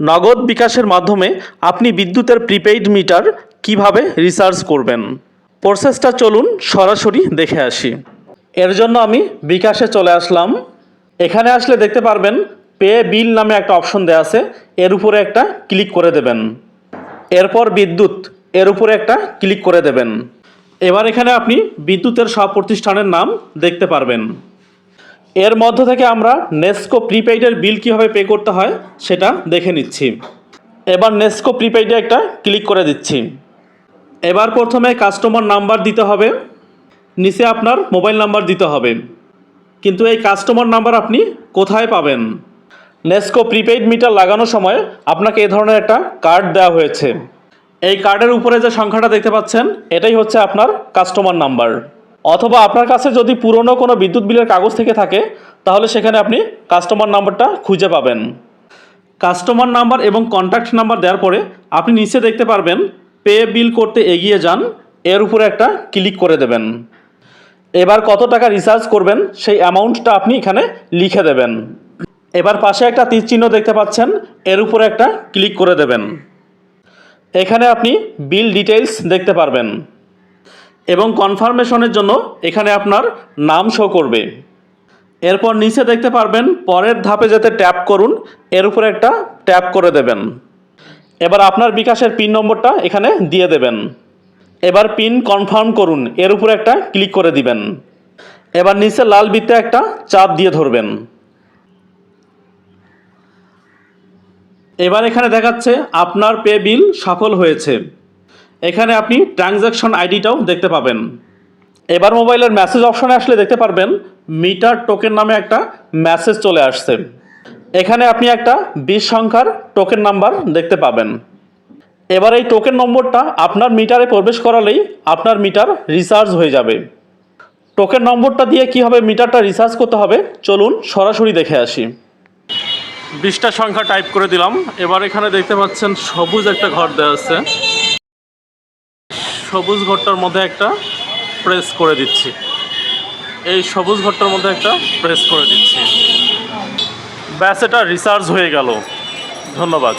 নগদ বিকাশের মাধ্যমে আপনি বিদ্যুতের প্রিপেইড মিটার কীভাবে রিচার্জ করবেন? প্রসেসটা চলুন সরাসরি দেখে আসি। এর জন্য আমি বিকাশে চলে আসলাম। এখানে আসলে দেখতে পারবেন পে বিল নামে একটা অপশন দেওয়া আছে। এর উপরে একটা ক্লিক করে দেবেন। এরপর বিদ্যুৎ, এর উপরে একটা ক্লিক করে দেবেন। এবার এখানে আপনি বিদ্যুতের সব প্রতিষ্ঠানের নাম দেখতে পারবেন। এর মধ্য থেকে আমরা নেস্কো প্রিপেইডের বিল কীভাবে পে করতে হয় সেটা দেখে নিচ্ছি। এবার নেস্কো প্রিপেইডে একটা ক্লিক করে দিচ্ছি। এবার প্রথমে কাস্টমার নাম্বার দিতে হবে। নিচে আপনার মোবাইল নাম্বার দিতে হবে। কিন্তু এই কাস্টমার নাম্বার আপনি কোথায় পাবেন? নেস্কো প্রিপেইড মিটার লাগানোর সময় আপনাকে এ ধরনের একটা কার্ড দেওয়া হয়েছে। এই কার্ডের উপরে যে সংখ্যাটা দেখতে পাচ্ছেন, এটাই হচ্ছে আপনার কাস্টমার নাম্বার অথবা আপনার কাছে যদি পুরনো কোনো বিদ্যুৎ বিলের কাগজ থেকে থাকে, তাহলে সেখানে আপনি কাস্টমার নাম্বারটা খুঁজে পাবেন। কাস্টমার নাম্বার এবং কন্ট্যাক্ট নাম্বার দেওয়ার পরে আপনি নিচে দেখতে পারবেন পে বিল করতে এগিয়ে যান, এর উপরে একটা ক্লিক করে দেবেন। এবার কত টাকা রিচার্জ করবেন, সেই অ্যামাউন্টটা আপনি এখানে লিখে দেবেন। এবার পাশে একটা তীর চিহ্ন দেখতে পাচ্ছেন, এর উপরে একটা ক্লিক করে দেবেন। এখানে আপনি বিল ডিটেলস দেখতে পারবেন। এবং কনফার্মেশনের জন্য এখানে আপনার নাম শো করবে। এরপর নিচে দেখতে পারবেন, পরের ধাপে যাতে ট্যাপ করুন, এর উপরে একটা ট্যাপ করে দেবেন। এবার আপনার বিকাশের পিন নম্বরটা এখানে দিয়ে দেবেন। এবার পিন কনফার্ম করুন, এর উপরে একটা ক্লিক করে দিবেন। এবার নিচে লাল বৃত্তে একটা চাপ দিয়ে ধরবেন। এবার এখানে দেখাচ্ছে আপনার পে বিল সফল হয়েছে। এখানে আপনি ট্রানজ্যাকশন আইডিটাও দেখতে পাবেন। এবার মোবাইলের মেসেজ অপশনে আসলে দেখতে পারবেন মিটার টোকেন নামে একটা মেসেজ চলে আসছে। এখানে আপনি একটা বিশ সংখ্যার টোকেন নাম্বার দেখতে পাবেন। এবার এই টোকেন নম্বরটা আপনার মিটারে প্রবেশ করালেই আপনার মিটার রিচার্জ হয়ে যাবে। টোকেন নম্বরটা দিয়ে কীভাবে মিটারটা রিচার্জ করতে হবে, চলুন সরাসরি দেখে আসি। বিশটা সংখ্যা টাইপ করে দিলাম। এবার এখানে দেখতে পাচ্ছেন সবুজ একটা ঘর দেওয়া আছে। সবুজ ঘরটার মধ্যে একটা প্রেস করে দিচ্ছি। এই সবুজ ঘরটার মধ্যে একটা প্রেস করে দিচ্ছি। ব্যাস, এটা রিচার্জ হয়ে গেল। ধন্যবাদ।